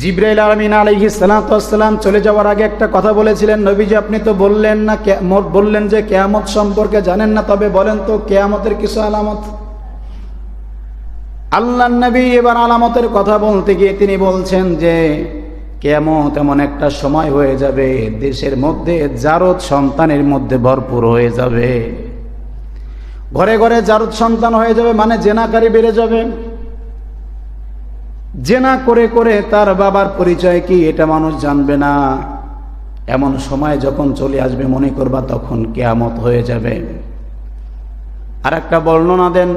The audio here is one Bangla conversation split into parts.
জিব্রাইল আলমিন আলহি সালাতাম চলে যাওয়ার আগে একটা কথা বলেছিলেন, নবীজি আপনি তো বললেন না বললেন যে কেয়ামত সম্পর্কে জানেন না, তবে বলেন তো কেয়ামতের কিছু আলামত? আল্লাহ নবী এবার আলামতের কথা বলতে গিয়ে তিনি বলছেন যে, কেয়ামত এমন একটা সময় হয়ে যাবে, দেশের মধ্যে জারদ সন্তানের মধ্যে ভরপুর হয়ে যাবে। ঘরে ঘরে জারদ সন্তান হয়ে যাবে মানে জেনাকারী বেড়ে যাবে। জেনা করে করে তার বাবার পরিচয় কি এটা মানুষ জানবে না। এমন সময় যখন চলে আসবে মনে করবা তখন কেয়ামত হয়ে যাবে। আর একটা বর্ণনা দেন।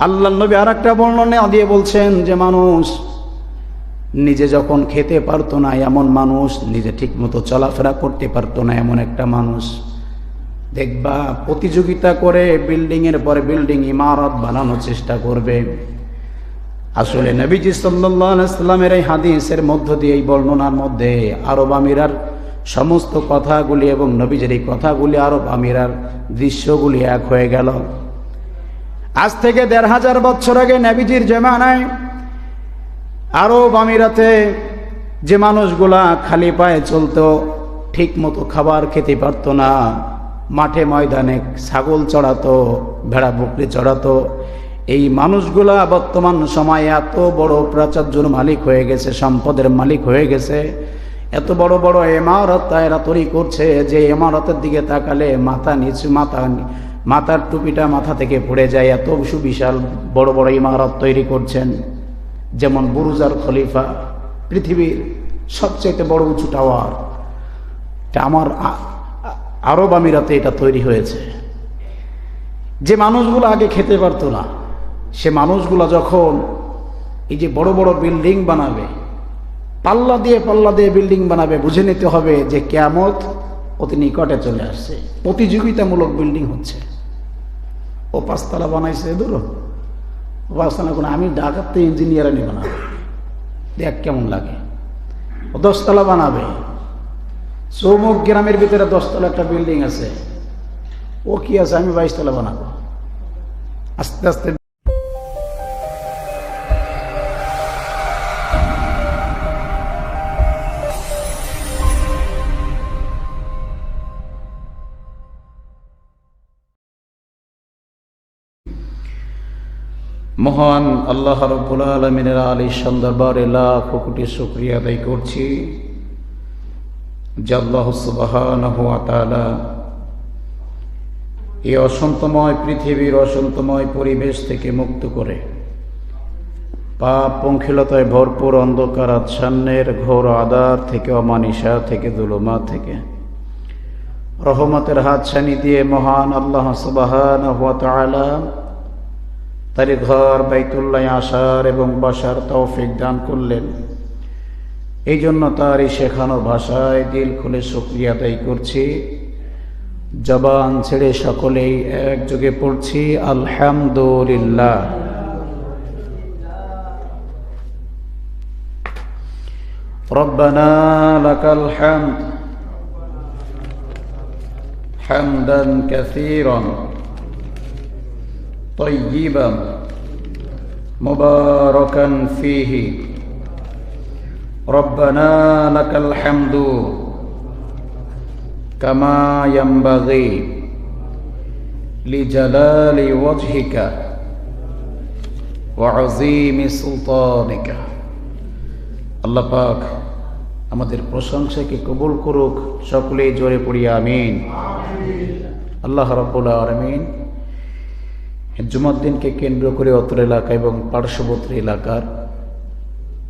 আল্লাহ নবী আর একটা বর্ণনা দিয়ে বলছেন যে, মানুষ নিজে যখন খেতে পারতো না, এমন মানুষ নিজে ঠিকমতো চলাফেরা করতে পারতো না, এমন একটা মানুষ। দেখবা প্রতিযোগিতা করে বিল্ডিংয়ের পরে বিল্ডিং ইমারত বানানোর চেষ্টা করবে। আসলে নবীজি সাল্লামের এই হাদিসের মধ্য দিয়ে এই বর্ণনার মধ্যে আরব আমিরার সমস্ত কথাগুলি এবং নবীজের এই কথাগুলি আরব আমিরার দৃশ্যগুলি এক হয়ে গেল। আজ থেকে দেড় হাজার বছর আগে নবীজির জমানায় আরব আমিরাতে যে মানুষগুলা খালি পায়ে চলতো ঠিক মতো খাবার খেতে পারতো না, মাঠে ময়দানে ছাগল চড়াতো, ভেড়া বকরি চড়াতো এই মানুষগুলা বর্তমান সময়ে এত বড় প্রাচার্যর মালিক হয়ে গেছে, সম্পদের মালিক হয়ে গেছে। এত বড় বড় এমারত এরা তৈরি করছে যে এমারতের দিকে তাকালে মাথা নিচু, মাথা মাথার টুপিটা মাথা থেকে পড়ে যায়। এত সুবিশাল বড় বড় ইমারত তৈরি করছেন। যেমন বুরুজার খলিফা, পৃথিবীর সবচেয়ে বড় উঁচু টাওয়ার। এটা আমার আরব আমিরাতে এটা তৈরি হয়েছে। যে মানুষগুলো আগে খেতে পারতো না সে মানুষগুলো যখন এই যে বড় বড় বিল্ডিং বানাবে, পাল্লা দিয়ে পাল্লা দিয়ে বিল্ডিং বানাবে, বুঝে নিতে হবে যে কেয়ামত অতি নিকটে চলে আসছে। প্রতিযোগিতামূলক বিল্ডিং হচ্ছে। ও পাঁচতলা বানাইছে দূর। ও পাঁচতলা কোনো আমি ঢাকাতে ইঞ্জিনিয়ার নিব না দেখ কেমন লাগে। ও দশতলা বানাবে। চৌমুখ গ্রামের ভিতরে দশতলা একটা বিল্ডিং আছে। ও কি আছে? আমি বাইশতলা বানাবো। আস্তে আস্তে মহান আল্লাহ রব্বুল আলমিনের আলী সন্দরবারে লাখ কোটি শুক্রিয়া আদায় করছি। যে আল্লাহ সুবাহানহু ওয়া এই অসন্তময় পৃথিবীর অসন্তময় পরিবেশ থেকে মুক্ত করে পাপ পঙ্খিলতায় ভরপুর অন্ধকার আচ্ছান্নের ঘোর আদার থেকে, অমানিসা থেকে, দুলমা থেকে রহমতের হাতছানি দিয়ে মহান আল্লাহ সুবাহান তার ঘর বাইতুল্লাহ আসার এবং বাসার তৌফিক দান করলেন এই জন্য তার এই শেখানো ভাষায় দিল খুলে শুক্রিয়া আদায় করছি জবান ছেড়ে সকলেই একযোগে পড়ছি আলহামদুলিল্লাহ ربنا لك الحمد حمدا كثيرا طيبا مباركا فيه ربنا لك الحمد كما ينبغي لجلال وجهك وعظيم سلطانك আল্লাহ পাক আমাদের প্রশংসাকে কবুল করুক সকলেই জোরে পড়ি আমিন আল্লাহ রব্বুল আলমিন জুমাদ্দিনকে কেন্দ্র করে অত্র এলাকা এবং পার্শ্ববর্তী এলাকার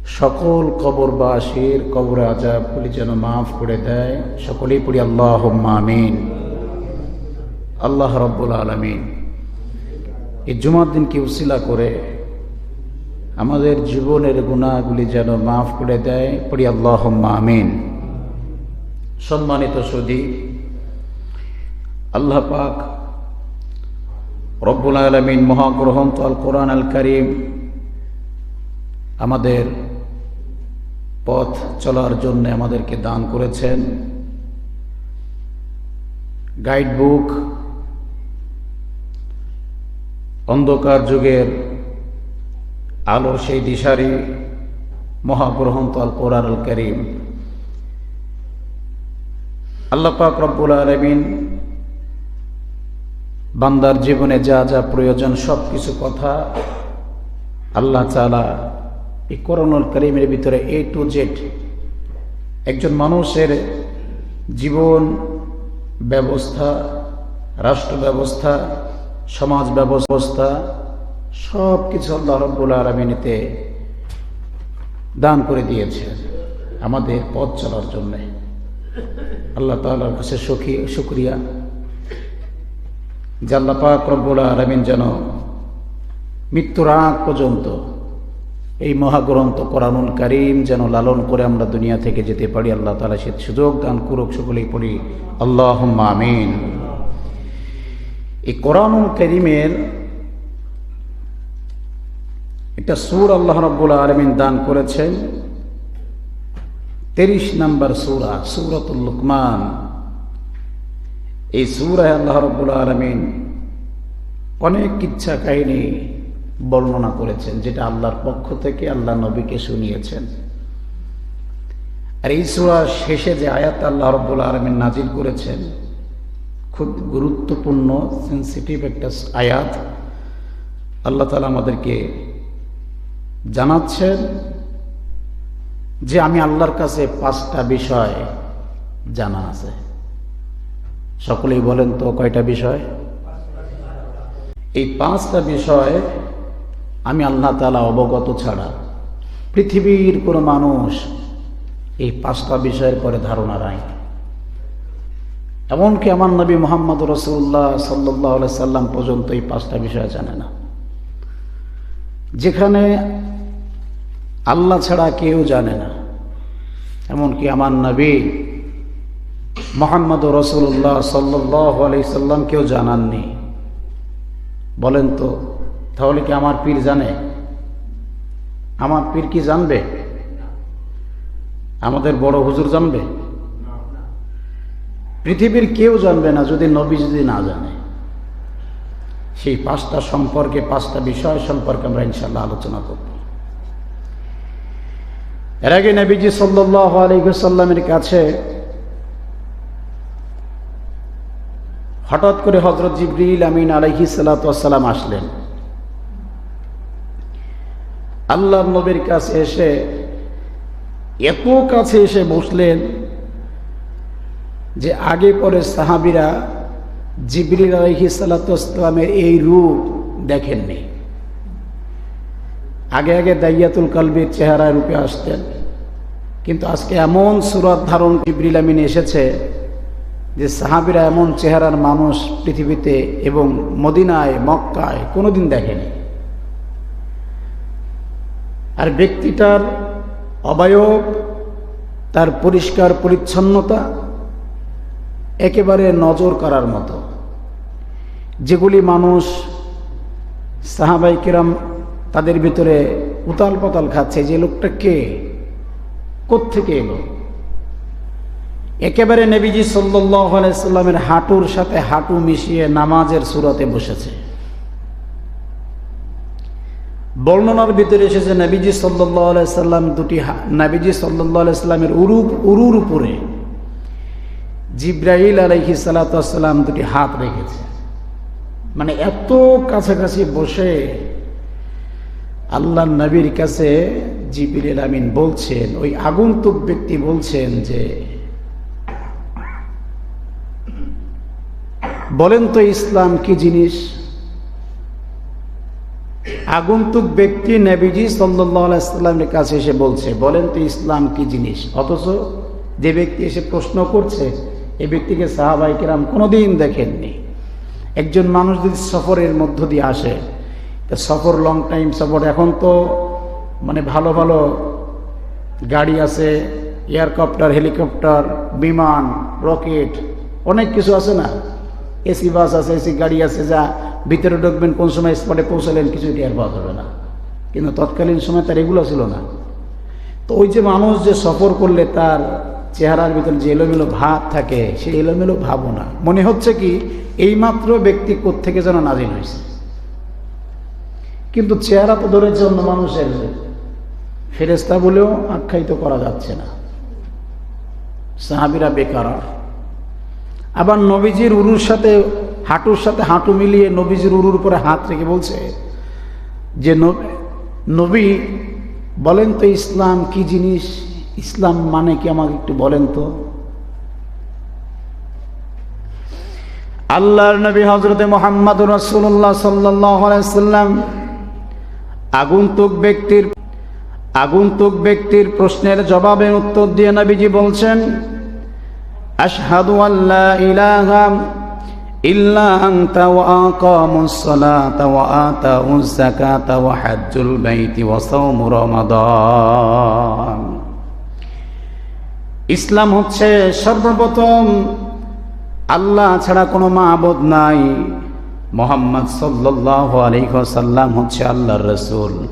সকল কবর কবরবাসীর কবর আজাবগুলি যেন মাফ করে দেয়। সকলেই পড়ি আল্লাহ আমিন। আল্লাহ রব্বুল আলমিন। এই জুমার দিনকে উসিলা করে? আমাদের জীবনের গুণাগুলি যেন মাফ করে দেয়। পড়ি আল্লাহ আমিন। সম্মানিত সুদী, আল্লাহ পাক রব্বুল আলমিন মহাগ্রহন্ত আল কোরআন আল করিম আমাদের পথ চলার জন্য আমাদেরকে দান করেছেন। গাইড বুক অন্ধকার যুগের আলোর সেই দিশারি মহাগ্রহন্ত আল কোরআন আল করিম আল্লাহ পাক রব্বুল আলমিন বান্দার জীবনে যা যা প্রয়োজন সব কিছু কথা আল্লাহ চালা এই করোনার করিমের ভিতরে এ টু জেড একজন মানুষের জীবন ব্যবস্থা, রাষ্ট্র ব্যবস্থা, সমাজ ব্যবস্থা সব কিছু আল্লাহ রব্বুল আলমিনীতে দান করে দিয়েছে আমাদের পথ চলার জন্যে। আল্লাহ তালার কাছে সুখী, শুক্রিয়া। যে আল্লাহ পাক রব্বুল আলমিন যেন মৃত্যুর আগ পর্যন্ত এই মহাগ্রন্থ কোরআনুল করিম যেন লালন করে আমরা দুনিয়া থেকে যেতে পারি, আল্লাহ তালা সে সুযোগ দান করুক সকলেই পড়ি আল্লাহ আমিন। এই কোরআনুল করিমের একটা সুর আল্লাহ রব্বুল আলমিন দান করেছেন, তিরিশ নম্বর সুরা, সুরতুল লুকমান। এই সুরায় আল্লাহ রব্বুল আলমিন অনেক ইচ্ছা কাহিনী বর্ণনা করেছেন, যেটা আল্লাহর পক্ষ থেকে আল্লাহ নবীকে শুনিয়েছেন। আর এই সুরার শেষে যে আয়াত আল্লাহ রব্বুল আলমিন নাজিল করেছেন, খুব গুরুত্বপূর্ণ সেন্সিটিভ একটা আয়াত আল্লাহ তালা আমাদেরকে জানাচ্ছেন যে আমি আল্লাহর কাছে পাঁচটা বিষয় জানা আছে। সকলেই বলেন তো কয়টা বিষয়? এই পাঁচটা বিষয় আমি আল্লাহ তালা অবগত ছাড়া পৃথিবীর কোনো মানুষ এই পাঁচটা বিষয়ের পরে ধারণা রায় এমনকি আমার নবী মোহাম্মদ রসুল্লাহ সাল্লাহ সাল্লাম পর্যন্ত এই পাঁচটা বিষয় জানে না। যেখানে আল্লাহ ছাড়া কেউ জানে না। এমনকি আমার নবী মোহাম্মদ রসুল্লাহ সাল্লাহ আলি সাল্লাম কেউ জানাননি। বলেন তো, তাহলে কি আমার পীর জানে? আমার পীর কি জানবে? আমাদের বড় হুজুর জানবে? পৃথিবীর কেউ জানবে না, যদি নবী যদি না জানে। সেই পাঁচটা সম্পর্কে, পাঁচটা বিষয় সম্পর্কে আমরা ইনশাল্লাহ আলোচনা করব। এর আগে নবীজি সাল্লাহ আলহিসাল্লামের কাছে হঠাৎ করে হজরত জিবরিল আমিন আলহি সাল্লাম আসলেন। আল্লাহ নবীর কাছে এসে এত কাছে এসে বসলেন যে আগে পরে সাহাবিরা জিবরিল আলহি সাল্লামের এই রূপ দেখেননি। আগে আগে দাইয়াতুল কালবির চেহারা রূপে আসতেন। কিন্তু আজকে এমন সুরাত ধারণ জিবরিল আমিন এসেছে যে সাহাবিরা এমন চেহারার মানুষ পৃথিবীতে এবং মদিনায়, মক্কায় কোনোদিন দেখেনি। আর ব্যক্তিটার অবয়ব, তার পরিষ্কার পরিচ্ছন্নতা একেবারে নজর করার মতো। যেগুলি মানুষ সাহাবাই কিরাম তাদের ভিতরে উতাল পাতাল খাচ্ছে যে লোকটা কে? কোত্থেকে এলো? একেবারে নেবিজি সাল্লামের হাঁটুর সাথে হাঁটু মিশিয়ে নামাজের সুরতে বসেছে। বর্ণনার ভিতরে এসেছে নবীজি সাল্লাম দুটি নাবিজি সাল্লামের উরুপ, উরুর উপরে জিব্রাহিল আলহি সাল্লাম দুটি হাত রেখেছে। মানে এত কাছাকাছি বসে আল্লাহ নবীর কাছে জিবির আমিন বলছেন, ওই আগন্তুক ব্যক্তি বলছেন যে বলেন তো ইসলাম কি জিনিস? আগন্তুক ব্যক্তি নবীজি সাল্লামের কাছে এসে বলছে, বলেন তো ইসলাম কি জিনিস? অথচ যে ব্যক্তি এসে প্রশ্ন করছে এই ব্যক্তিকে সাহাবাই কিরাম কোনোদিন দেখেননি। একজন মানুষ যদি সফরের মধ্য দিয়ে আসে সফর লং টাইম সফর এখন তো মানে ভালো ভালো গাড়ি আছে এয়ারকপ্টার হেলিকপ্টার বিমান রকেট অনেক কিছু আছে না? এসি, বাস আছে, এসি, গাড়ি আছে, যা। ভিতরে ঢুকবেন, কোন সময় স্পটে পৌঁছালেন কিছু টের পাওয়া যাবে না। কিন্তু তৎকালীন সময় তার এগুলো ছিল না। তো ওই যে মানুষ যে সফর করলে তার চেহারার ভিতরে যে এলোমেলো ভাব থাকে, সেই এলোমেলো ভাবও না। মনে হচ্ছে কি, এইমাত্র ব্যক্তি থেকে যেন নাজিল হয়েছে। কিন্তু চেহারা তো ধরেছে অন্য মানুষের ফেরেস্তা বলেও আখ্যায়িত করা যাচ্ছে না। সাহাবিরা বেকার। আবার নবীজির উরুর সাথে, হাঁটুর সাথে হাঁটু মিলিয়ে নবীজির উরুর উপরে হাত রেখে বলছে যে নব- বলেন তো ইসলাম কি জিনিস? ইসলাম মানে কি আমাকে একটু বলেন তো। আল্লাহর নবী হজরতে মোহাম্মদ রসুল্লাহ সাল্লাম আগন্তুক ব্যক্তির আগন্তুক ব্যক্তির প্রশ্নের জবাবে উত্তর দিয়ে নবীজি বলছেন ইল্লা আনতা ওয়া আকামুস সালাতা ওয়া আতাউজ যাকাতা ওয়া হাজ্জুল বাইতি ওয়া সাওমু রমাদান। ইসলাম হচ্ছে সর্বপ্রথম আল্লাহ ছাড়া কোনো মাহবুদ নাই। মোহাম্মদ সাল্লাহ আলহ্লাম হচ্ছে আল্লাহর রসুল।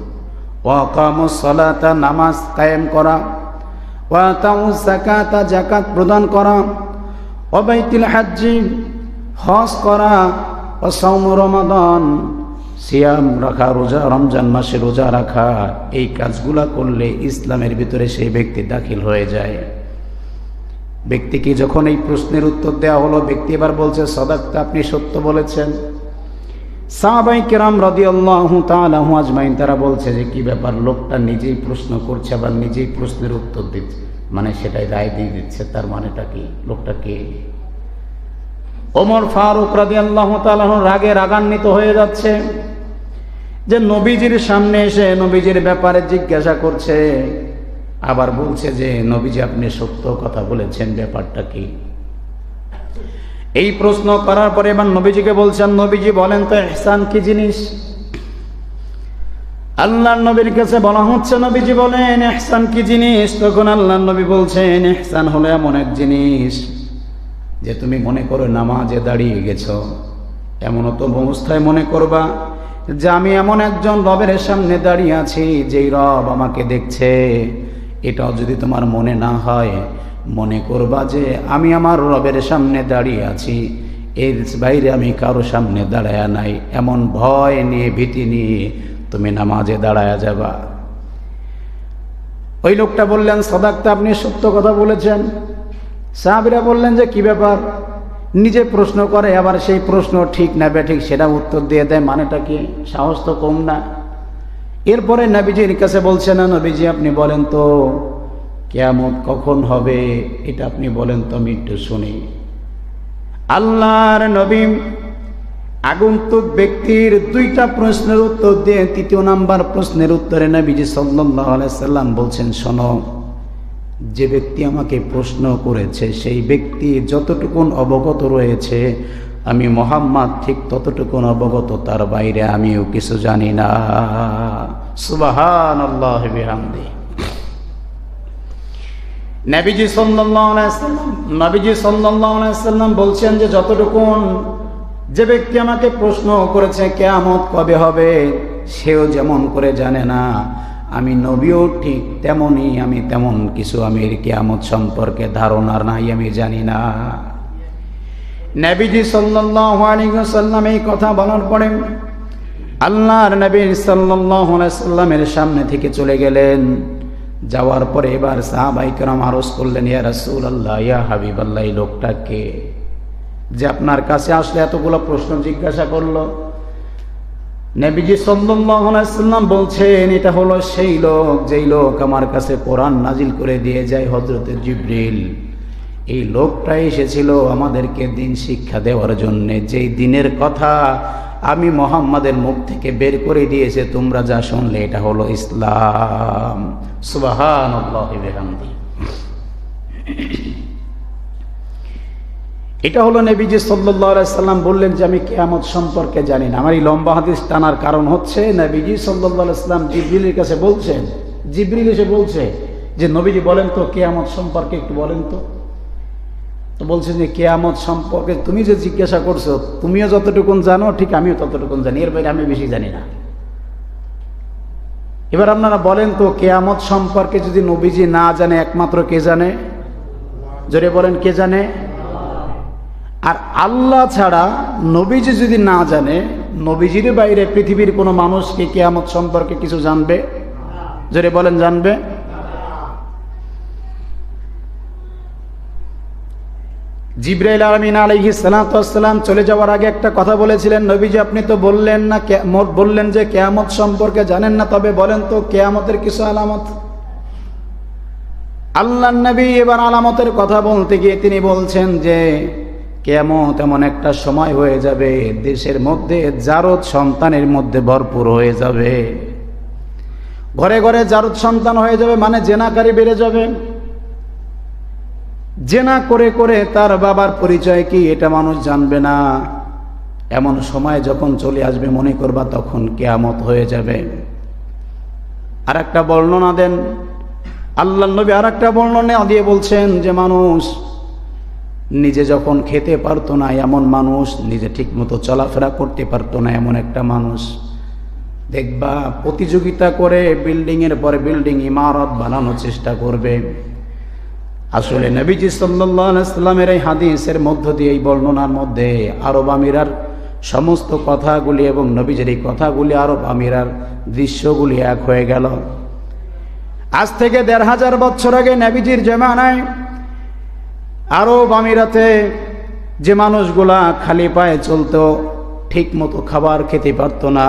ওয়াকামুস সালাতা, নামাজ কায়েম করা। ওয়াতাউস জাকাতা প্রদান করা। অবৈতিল হাজ্জি, হজ করা। ও সৌম রমাদান, সিয়াম রাখা, রোজা, রমজান মাসে রোজা রাখা। এই কাজগুলা করলে ইসলামের ভিতরে সেই ব্যক্তি দাখিল হয়ে যায়। ব্যক্তিকে যখন এই প্রশ্নের উত্তর দেওয়া হলো, ব্যক্তি এবার বলছে, সদাক্তা আপনি সত্য বলেছেন। সাহাবাই কেরাম আল্লাহ তালাহু আজমাইন, তারা বলছে যে, কি ব্যাপার? লোকটা নিজেই প্রশ্ন করছে, আবার নিজেই প্রশ্নের উত্তর দিচ্ছে। মানে সেটাই রায় দিয়ে দিচ্ছে, তার মানেটা কি? লোকটা কে? ওমর ফারুক রাদি আল্লাহ তালাহ রাগে রাগান্বিত হয়ে যাচ্ছে। যে, নবীজির সামনে এসে নবীজির ব্যাপারে জিজ্ঞাসা করছে, আবার বলছে যে, নবীজি, আপনি সত্য কথা বলেছেন, ব্যাপারটা কি? এই প্রশ্ন করার পরে এবার নবীজিকে বলছেন, নবীজি বলেন তো এহসান কি জিনিস? আল্লাহ নবীর কাছে বলা হচ্ছে, নবীজি বলেন এহসান কি জিনিস? তখন আল্লাহ নবী বলছেন এহসান হলো এমন এক জিনিস যে তুমি মনে করো নামাজে দাঁড়িয়ে গেছো। এমন তো অবস্থায় মনে করবা যে আমি এমন একজন রবের সামনে দাঁড়িয়ে আছি, যেই রব আমাকে দেখছে। এটাও যদি তোমার মনে না হয় মনে করবা যে আমি আমার রবের সামনে দাঁড়িয়ে আছি। এর বাইরে আমি কারও সামনে দাঁড়ায়া নাই। এমন ভয় নিয়ে, ভীতি নিয়ে তুমি নামাজে দাঁড়ায়া যাবা। ওই লোকটা বললেন, সদাক্তা, আপনি সত্য কথা বলেছেন। সাহাবিরা বললেন যে, কি ব্যাপার? নিজে প্রশ্ন করে, আবার সেই প্রশ্ন ঠিক না ঠিক সেটা উত্তর দিয়ে দেয়। মানেটা কি? সাহস তো কম না? এরপরে নবীজির কাছে বলছে না নবীজি, আপনি বলেন তো কেয়ামত কখন হবে, এটা আপনি বলেন তো আমি একটু শুনি। আল্লাহর নবী আগন্তুক ব্যক্তির দুইটা প্রশ্নের উত্তর দিয়ে তৃতীয় নাম্বার প্রশ্নের উত্তরে নবীজি সাল্লাহ সাল্লাম বলছেন, শোনো, যে ব্যক্তি আমাকে প্রশ্ন করেছে, সেই ব্যক্তি যতটুকুন অবগত রয়েছে, আমি মোহাম্মদ, ঠিক ততটুকুন অবগত তার বাইরে আমিও কিছু জানি না। সুবাহান আল্লাহ বিহামদি। নবীজি সাল্লাম, নবীজি বলছেন যে যতটুকুন যে ব্যক্তি আমাকে প্রশ্ন করেছে কেয়ামত কবে হবে, সেও যেমন করে জানে না। আমি নবীও ঠিক তেমনই, আমি তেমন কিছু আমি কেয়ামত সম্পর্কে ধারণার নাই, আমি জানি না। নবীজি সাল্লাম এই কথা বলার পরে আল্লাহর নবী সাল্লামের সামনে থেকে চলে গেলেন। যাওয়ার পরে এবার সাহাবাইকরাম আরজ করলেন, ইয়া রাসুল আল্লাহ ইয়া হাবিব আল্লাহ এই লোকটাকে যে আপনার কাছে আসলে এতগুলো প্রশ্ন জিজ্ঞাসা করল। নবীজি সাল্লাম বলছেন, এটা হলো সেই লোক, যেই লোক আমার কাছে কোরআন নাজিল করে দিয়ে যায় হজরতে জিব্রিল। এই লোকটা এসেছিল আমাদেরকে দিন শিক্ষা দেওয়ার জন্যে। যেই দিনের কথা আমি মোহাম্মদের মুখ থেকে বের করে দিয়েছে, তোমরা যা শুনলে এটা হলো ইসলাম। সুবাহান এটা হলো নবীজি সাল্লাম বললেন যে, আমি কেয়ামত সম্পর্কে জানি না। আমার এই লম্বা হাদিস টানার কারণ হচ্ছে, নবীজি সাল্লাম জিব্রিলের কাছে বলছেন, জিব্রিল এসে বলছে যে, নবীজি বলেন তো কেয়ামত সম্পর্কে একটু বলেন তো। তো বলছে যে, কেয়ামত সম্পর্কে তুমি যে জিজ্ঞাসা করছ, তুমিও যতটুকুন জানো, ঠিক আমিও ততটুকুন জানি। এর বাইরে আমি বেশি জানি না। এবার আপনারা বলেন তো, কেয়ামত সম্পর্কে যদি নবীজি না জানে, একমাত্র কে জানে? জোরে বলেন, কে জানে? আর আল্লাহ ছাড়া নবীজি যদি না জানে, নবীজির বাইরে পৃথিবীর কোনো মানুষকে কেয়ামত সম্পর্কে কিছু জানবে? জোরে বলেন, জানবে? জিব্রাইল আলমিন আলহি সালাতাম চলে যাওয়ার আগে একটা কথা বলেছিলেন, নবীজি আপনি তো বললেন না বললেন যে কেয়ামত সম্পর্কে জানেন না, তবে বলেন তো কেয়ামতের কিছু আলামত? আল্লাহ নবী এবার আলামতের কথা বলতে গিয়ে তিনি বলছেন যে, কেয়ামত এমন একটা সময় হয়ে যাবে, দেশের মধ্যে জারদ সন্তানের মধ্যে ভরপুর হয়ে যাবে। ঘরে ঘরে জারদ সন্তান হয়ে যাবে মানে জেনাকারী বেড়ে যাবে। জেনা করে করে তার বাবার পরিচয় কি এটা মানুষ জানবে না। এমন সময় যখন চলে আসবে মনে করবা তখন কেয়ামত হয়ে যাবে। আর একটা বর্ণনা দেন। আল্লাহ নবী আর একটা বর্ণনা দিয়ে বলছেন যে মানুষ নিজে যখন খেতে পারতো না এমন মানুষ, নিজে ঠিকমতো চলাফেরা করতে পারতো না এমন একটা মানুষ। দেখবা প্রতিযোগিতা করে বিল্ডিংয়ের পরে বিল্ডিং ইমারত বানানোর চেষ্টা করবে। আসলে নবীজি সাল্লামের এই হাদিসের মধ্য দিয়ে এই বর্ণনার মধ্যে আরব আমিরার সমস্ত কথাগুলি এবং নবীজের এই কথাগুলি আরব আমিরার দৃশ্যগুলি এক হয়ে গেল। আজ থেকে দেড় হাজার বছর আগে নবীজির জমানায় আরব আমিরাতে যে মানুষগুলা খালি পায়ে চলতো ঠিক মতো খাবার খেতে পারতো না,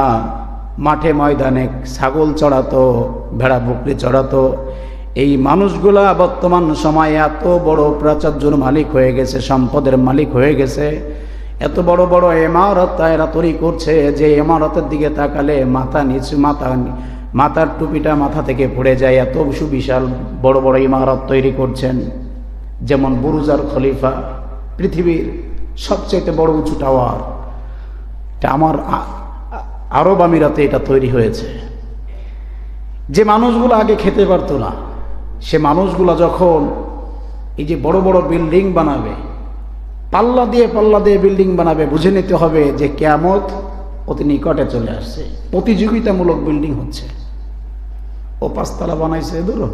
মাঠে ময়দানে ছাগল চড়াতো ভেড়া বকরি চড়াতো এই মানুষগুলা বর্তমান সময়ে এত বড় প্রাচার্যর মালিক হয়ে গেছে, সম্পদের মালিক হয়ে গেছে। এত বড় বড় এমারত এরা তৈরি করছে যে এমারতের দিকে তাকালে মাথা নিচু মাথা মাথার টুপিটা মাথা থেকে পড়ে যায়। এত সুবিশাল বড় বড় ইমারত তৈরি করছেন। যেমন বুরুজার খলিফা, পৃথিবীর সবচেয়ে বড় উঁচু টাওয়ার। এটা আমার আরব আমিরাতে এটা তৈরি হয়েছে। যে মানুষগুলো আগে খেতে পারতো না সে মানুষগুলো যখন এই যে বড় বড় বিল্ডিং বানাবে, পাল্লা দিয়ে পাল্লা দিয়ে বিল্ডিং বানাবে, বুঝে নিতে হবে যে কেয়ামত অতি নিকটে চলে আসছে। প্রতিযোগিতামূলক বিল্ডিং হচ্ছে। ও পাঁচতলা বানাইছে ধরো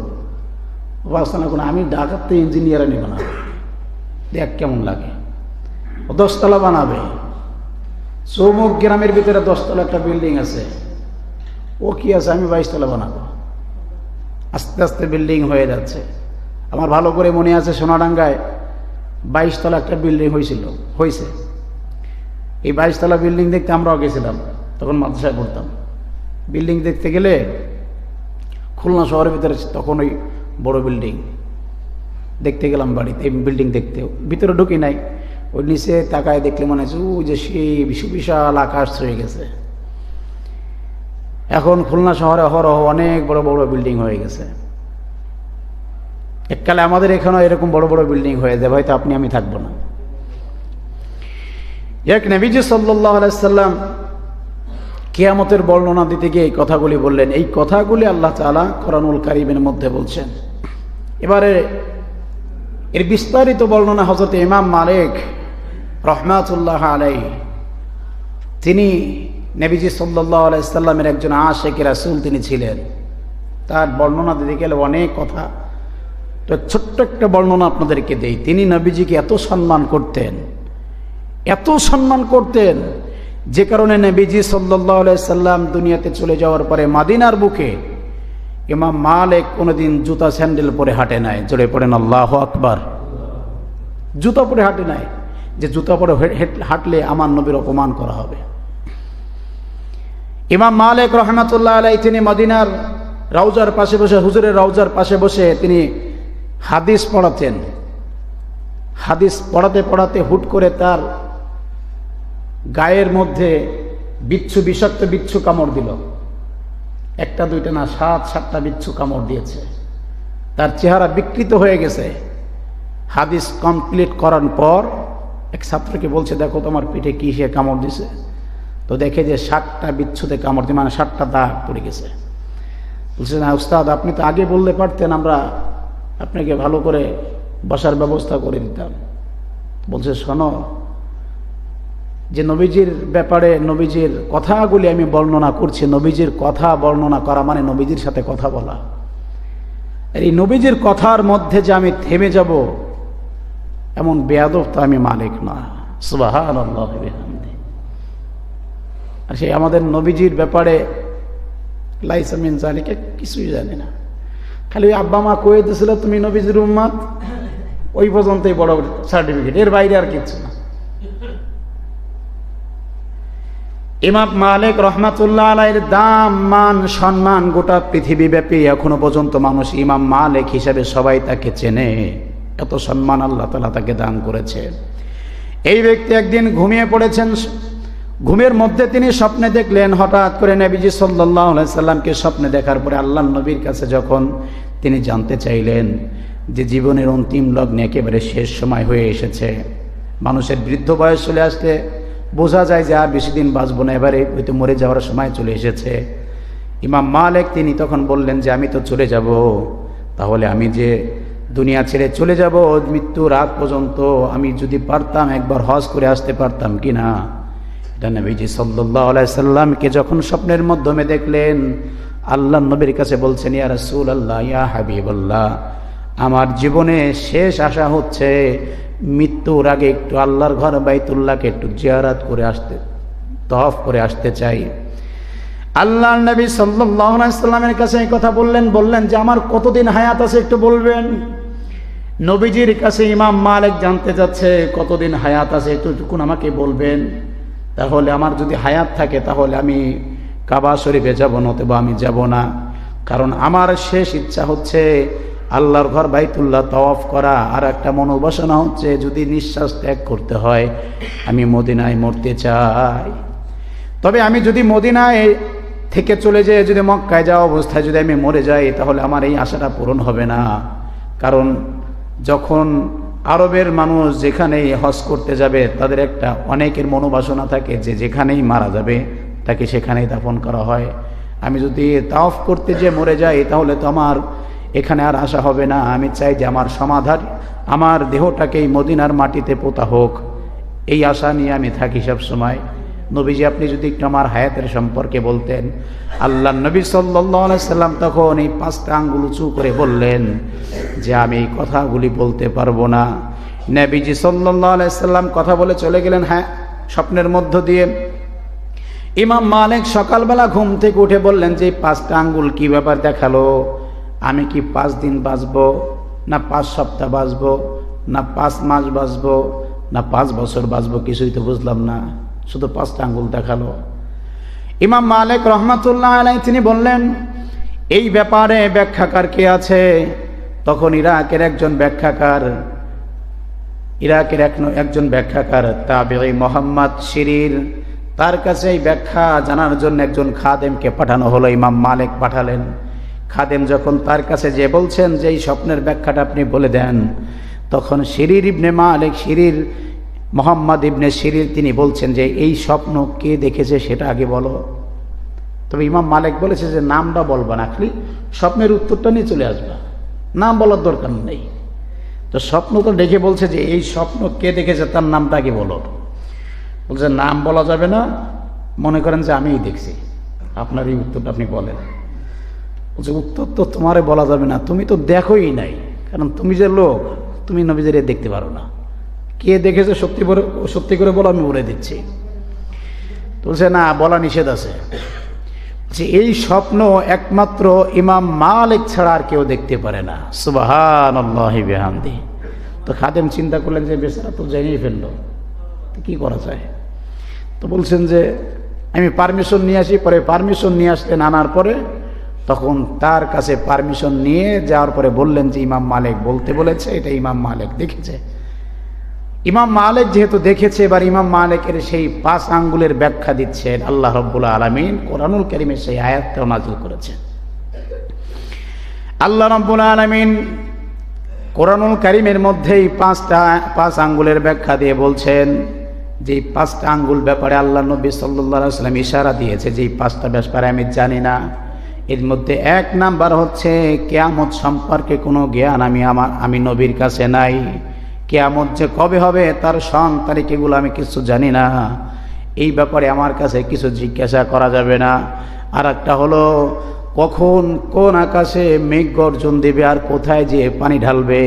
ও পাঁচতলা কোনো, আমি ঢাকাতে ইঞ্জিনিয়ার আনি বানাবে। দেখ কেমন লাগে। ও দশতলা বানাবে। চৌমুখ গ্রামের ভিতরে দশতলা একটা বিল্ডিং আছে। ও কি আছে? আমি বাইশতলা বানাবো। আস্তে আস্তে বিল্ডিং হয়ে যাচ্ছে। আমার ভালো করে মনে আছে সোনাডাঙ্গায় বাইশতলা একটা বিল্ডিং হয়েছিল, হয়েছে। এই বাইশতলা বিল্ডিং দেখতে আমরাও গেছিলাম, তখন মাদ্রাসায় পড়তাম। বিল্ডিং দেখতে গেলে খুলনা শহরের ভিতরে তখন ওই বড় বিল্ডিং দেখতে গেলাম বাড়িতে, এই বিল্ডিং দেখতে। ভিতরে ঢুকি নাই, ওই নিচে তাকায় দেখলে মনে হচ্ছে ও যে সেই বিশাল আকাশ হয়ে গেছে। এখন খুলনা শহরে অহরহ অনেক বড় বড় বিল্ডিং হয়ে গেছে। এককালে আমাদের এখানেও এরকম বড় বড় বিল্ডিং হয়ে যাবে হয়তো আপনি আমি থাকব না। এক নবীজি সাল্লাহ আলাইসাল্লাম কিয়ামতের বর্ণনা দিতে গিয়ে এই কথাগুলি বললেন। এই কথাগুলি আল্লাহ তালা কোরআনুল কারিমের মধ্যে বলছেন। এবারে এর বিস্তারিত বর্ণনা হজরত ইমাম মালিক রহমাতুল্লাহ আলাই তিনি নবীজি সাল্লাহ আলাইসাল্লামের একজন আশেখ রাসুল তিনি ছিলেন। তার বর্ণনা দিতে গেলে অনেক কথা। তো ছোট্ট একটা বর্ণনা আপনাদেরকে দেই। তিনি নবীজিকে এত সম্মান করতেন, এত সম্মান করতেন যে কারণে নবীজি সাল্লাহ আলাইসাল্লাম দুনিয়াতে চলে যাওয়ার পরে মাদিনার বুকে ইমাম মালিক কোনোদিন জুতা স্যান্ডেল পরে হাঁটে নাই। জোরে পড়েন, আল্লাহ আকবার। জুতা পরে হাঁটে নাই। যে জুতা পরে হাঁটলে আমার নবীর অপমান করা হবে। ইমাম মালিক রহমাতুল্লাহ আলাই তিনি মদিনার রাউজার পাশে বসে, হুজুরের রাউজার পাশে বসে তিনি হাদিস পড়াতেন। হাদিস পড়াতে পড়াতে হুট করে তার গায়ের মধ্যে বিচ্ছু, বিষাক্ত বিচ্ছু কামড় দিল। একটা, দুইটা না, সাত, সাতটা বিচ্ছু কামড় দিয়েছে। তার চেহারা বিকৃত হয়ে গেছে। হাদিস কমপ্লিট করার পর এক ছাত্রকে বলছে, দেখো তোমার পিঠে কি সে কামড় দিছে? তো দেখে যে ষাটটা বিচ্ছুতে কামড় মানে ষাটটা দাগ পড়ে গেছে। বলছে, না উস্তাদ, আপনি তো আগে বললে পারতেন, আমরা আপনাকে ভালো করে বসার ব্যবস্থা করে দিতাম। বলছে, শোনো, যে নবীজির ব্যাপারে নবীজির কথাগুলি আমি বর্ণনা করছি, নবীজির কথা বর্ণনা করা মানে নবীজির সাথে কথা বলা। এই নবীজির কথার মধ্যে যে আমি থেমে যাব, এমন বেয়াদব তো আমি মালিক না। বিহামদি। আর সেই আমাদের নবীজির ব্যাপারে লাইসা মিন জালিকে কিছুই জানে না। খালি আব্বা মা কয়ে দিয়েছিল, তুমি নবীজির উম্মাদ? ওই পর্যন্তই বড় সার্টিফিকেট এর বাইরে আর কিছু না। ইমাম মালিক রহমাতুল্লাহ আলাইয়ের দাম, মান, সম্মান গোটা পৃথিবী ব্যাপী এখনও পর্যন্ত মানুষ ইমাম মালিক হিসেবে সবাই তাকে চেনে। এত সম্মান আল্লাহ তালা তাকে দান করেছে। এই ব্যক্তি একদিন ঘুমিয়ে পড়েছেন ঘুমের মধ্যে তিনি স্বপ্নে দেখলেন, হঠাৎ করে নবীজি সাল্লাহ সাল্লামকে স্বপ্নে দেখার পরে আল্লাহ নবীর কাছে যখন তিনি জানতে চাইলেন যে জীবনের অন্তিম লগ্নে একেবারে শেষ সময় হয়ে এসেছে, মানুষের বৃদ্ধ বয়স চলে আসতে বোঝা যায় যে আর বেশি দিন বাঁচবো না, এবারে হয়তো মরে যাওয়ার সময় চলে এসেছে। ইমাম মালেক তিনি তখন বললেন যে, আমি তো চলে যাব, তাহলে আমি যে দুনিয়া ছেড়ে চলে যাব, মৃত্যুর আগ পর্যন্ত আমি যদি পারতাম একবার হজ করে আসতে পারতাম কি না নবীজি সাল্লাহ সাল্লামকে যখন স্বপ্নের মাধ্যমে দেখলেন, আল্লাহ নবীর কাছে বলছেন, ইয়া রসুল আল্লাহ ইয়া হাবিব আল্লাহ আমার জীবনে শেষ আশা হচ্ছে মৃত্যুর আগে একটু আল্লাহর ঘর বাইতুল্লাহকে একটু জিয়ারাত করে আসতে তফ করে আসতে চাই। আল্লাহ নবী সাল্লামের কাছে এই কথা বললেন বললেন যে, আমার কতদিন হায়াত আছে একটু বলবেন? নবীজির কাছে ইমাম মালিক জানতে যাচ্ছে, কতদিন হায়াত আছে একটুটুকুন আমাকে বলবেন। তাহলে আমার যদি হায়াত থাকে, তাহলে আমি কাবা শরীফে যাব নতুবা আমি যাব না। কারণ আমার শেষ ইচ্ছা হচ্ছে আল্লাহর ঘর বাইতুল্লাহ তওয়াফ করা। আর একটা মনোবাসনা হচ্ছে, যদি নিঃশ্বাস ত্যাগ করতে হয়, আমি মদিনায় মরতে চাই। তবে আমি যদি মদিনায় থেকে চলে যেয়ে যদি মক্কায় যাওয়া অবস্থায় যদি আমি মরে যাই, তাহলে আমার এই আশাটা পূরণ হবে না। কারণ যখন আরবের মানুষ যেখানেই হজ করতে যাবে, তাদের একটা অনেকের মনোবাসনা থাকে যে যেখানেই মারা যাবে, তাকে সেখানেই দাফন করা হয়। আমি যদি তাওফ করতে যে মরে যাই, তাহলে তো আমার এখানে আর আসা হবে না। আমি চাই যে আমার সমাধান, আমার দেহটাকেই মদিনার মাটিতে পোতা হোক। এই আশা নিয়ে আমি থাকি সব সময় নবীজি, আপনি যদি একটু আমার হায়াতের সম্পর্কে বলতেন। আল্লাহ নবী সাল্লাম তখন এই পাঁচটা আঙ্গুল উঁচু করে বললেন যে, আমি এই কথাগুলি বলতে পারব না। নবীজি সাল্লাম কথা বলে চলে গেলেন হ্যাঁ স্বপ্নের মধ্য দিয়ে। ইমাম মালিক সকালবেলা ঘুম থেকে উঠে বললেন যে পাঁচটা আঙ্গুল কি ব্যাপার দেখাল? আমি কি পাঁচ দিন বাঁচবো? না পাঁচ সপ্তাহ বাঁচবো? না পাঁচ মাস বাঁচবো? না পাঁচ বছর বাঁচবো? কিছুই তো বুঝলাম না। শুধু পাঁচটা আঙ্গুল দেখাল। ইমাম মালিক রহমাতুল্লাহ আলাই তিনি বললেন, এই ব্যাপারে ব্যাখ্যাকার কে আছে? তখন ইরাকের একজন ব্যাখ্যাকার, ইরাকের এক একজন ব্যাখ্যাকার তাবে মোহাম্মদ শিরির, তার কাছে এই ব্যাখ্যা জানার জন্য একজন খাদেমকে পাঠানো হলো। ইমাম মালিক পাঠালেন। খাদেম যখন তার কাছে যে বলছেন যে এই স্বপ্নের ব্যাখ্যাটা আপনি বলে দেন, তখন শিরির ইবনে মালিক, শিরির মোহাম্মদ ইবনে শিরির তিনি বলছেন যে, এই স্বপ্ন কে দেখেছে সেটা আগে বলো। তবে ইমাম মালিক বলেছে যে, নামটা বলবা না, খালি স্বপ্নের উত্তরটা নিয়ে চলে আসবা। নাম বলার দরকার নেই। তো স্বপ্ন তো দেখে বলছে যে, এই স্বপ্ন কে দেখেছে তার নামটা আগে বলো। বলছে, নাম বলা যাবে না, মনে করেন যে আমিই দেখছি। আপনার এই উত্তরটা আপনি বলেন। বলছে, উত্তর তো তোমারে বলা যাবে না, তুমি তো দেখোই নাই, কারণ তুমি যে লোক, তুমি নবীদের দেখতে পারো না। কে দেখেছে, সত্যি করে সত্যি করে বলো, আমি বলে দিচ্ছি। বলছে, না, বলা নিষেধ আছে। যে এই স্বপ্ন একমাত্র ইমাম মালিক ছাড়া আর কেউ দেখতে পারে না। সুবাহান তো খাদেম চিন্তা করলেন যে, বেচারা তো জেনেই ফেলল। তো কী করা যায়? তো বলছেন যে, আমি পারমিশন নিয়ে আসি। পরে পারমিশন নিয়ে আসলেন, আনার পরে তখন তার কাছে পারমিশন নিয়ে যাওয়ার পরে বললেন যে, ইমাম মালিক বলতে বলেছে, এটা ইমাম মালিক দেখেছে। ইমাম মালিক যেহেতু দেখেছে, এবার ইমাম মালিকের সেই পাঁচ আঙ্গুলের ব্যাখ্যা দিচ্ছেন আল্লাহ রব্বুল্লা আলমিন কোরআনুল করিমের সেই আয়াতটাও নাজিল করেছেন। আল্লাহ রব্বুল আলমিন কোরআনুল করিমের মধ্যেই পাঁচটা, পাঁচ আঙ্গুলের ব্যাখ্যা দিয়ে বলছেন যে পাঁচটা আঙ্গুল ব্যাপারে আল্লাহ নবী সাল্লাম ইশারা দিয়েছে যে পাঁচটা ব্যাপারে আমি জানি না, এর মধ্যে এক নাম্বার হচ্ছে, কেয়ামত সম্পর্কে কোনো জ্ঞান আমি আমার, আমি নবীর কাছে নাই। কেয়ামত যে কবে হবে, তার সন তারিখ এগুলো আমি কিছু জানি না। এই ব্যাপারে আমার কাছে কিছু জিজ্ঞাসা করা যাবে না। আর একটা হলো, কখন কোন আকাশে মেঘ গর্জন দেবে আর কোথায় যে পানি ঢালবে?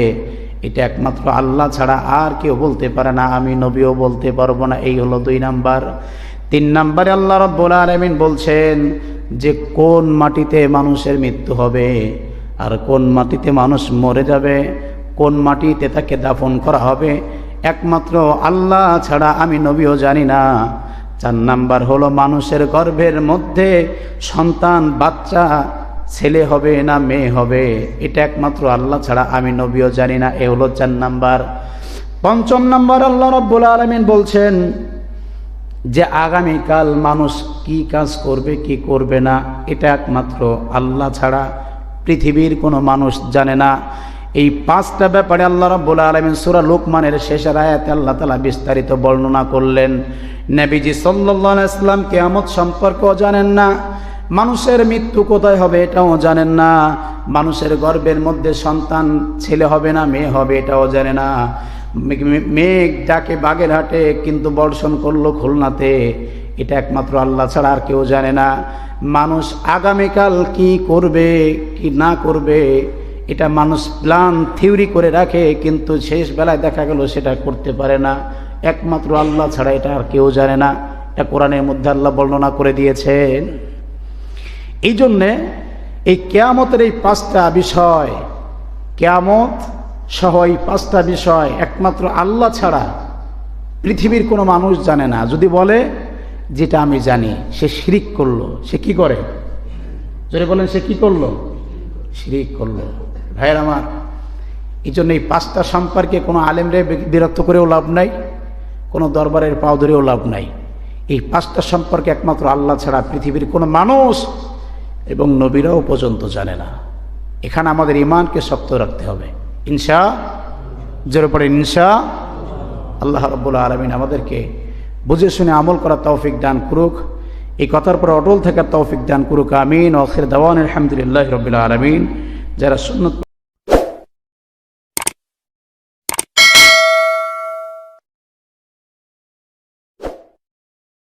এটা একমাত্র আল্লাহ ছাড়া আর কেউ বলতে পারে না, আমি নবীও বলতে পারব না। এই হলো দুই নাম্বার। তিন নম্বরে আল্লাহ রব্বুল আলমিন বলছেন যে, কোন মাটিতে মানুষের মৃত্যু হবে? আর কোন মাটিতে মানুষ মরে যাবে? কোন মাটিতে তাকে দাফন করা হবে? একমাত্র আল্লাহ ছাড়া আমি নবীও জানি না। চার নাম্বার হলো, মানুষের গর্ভের মধ্যে সন্তান, বাচ্চা, ছেলে হবে না মেয়ে হবে? এটা একমাত্র আল্লাহ ছাড়া আমি নবীও জানি না, এ হলো চার নাম্বার। পঞ্চম নাম্বার আল্লাহ রব্বুল আলমিন বলছেন যে, আগামীকাল মানুষ কি কাজ করবে, কি করবে না, এটা একমাত্র আল্লাহ ছাড়া পৃথিবীর কোনো মানুষ জানে না। এই পাঁচটা ব্যাপারে আল্লাহ রাব্বুল আলমিন সুরা লোকমানের শেষের আয়াতে আল্লাহ তালা বিস্তারিত বর্ণনা করলেন। নবীজি সাল্লাহ ইসলাম কেয়ামত সম্পর্কেও জানেন না। মানুষের মৃত্যু কোথায় হবে এটাও জানেন না। মানুষের গর্ভের মধ্যে সন্তান ছেলে হবে না, মেয়ে হবে এটাও জানে না। মেঘ ডাকে বাগের হাটে, কিন্তু বর্ষণ করল খুলনাতে। এটা একমাত্র আল্লাহ ছাড়া আর কেউ জানে না। মানুষ আগামীকাল কি করবে, কি না করবে এটা মানুষ প্ল্যান থিওরি করে রাখে, কিন্তু শেষ বেলায় দেখা গেল সেটা করতে পারে না। একমাত্র আল্লাহ ছাড়া এটা আর কেউ জানে না। এটা কোরআনের মধ্যে আল্লাহ বর্ণনা করে দিয়েছেন। এই জন্যে এই কেয়ামতের এই পাঁচটা বিষয়, কেয়ামত সহ এই পাঁচটা বিষয় একমাত্র আল্লাহ ছাড়া পৃথিবীর কোনো মানুষ জানে না। যদি বলে, যেটা আমি জানি, সে শিরিক করল। সে কি করে? যদি বলেন, সে কি করল? শিরিক করল। ভাইয়ের আমার, এই জন্য এই পাঁচটা সম্পর্কে কোনো আলেমরে বিরক্ত করেও লাভ নাই, কোনো দরবারের পাও ধরেও লাভ নাই। এই পাঁচটা সম্পর্কে একমাত্র আল্লাহ ছাড়া পৃথিবীর কোনো মানুষ এবং নবীরাও পর্যন্ত জানে না। এখানে আমাদের ইমানকে শক্ত রাখতে হবে। ইনশা, জোরে পড়ে ইনশা। আল্লাহ রব্বুল আলমিন আমাদেরকে বুঝে শুনে আমল করার তৌফিক দান করুক। এই কথার পর অটল থাকার তৌফিক দান করুক। আমিন। ওখির দাওয়ান। আলহামদুলিল্লাহ রবিল আলমিন। যারা সুন্নত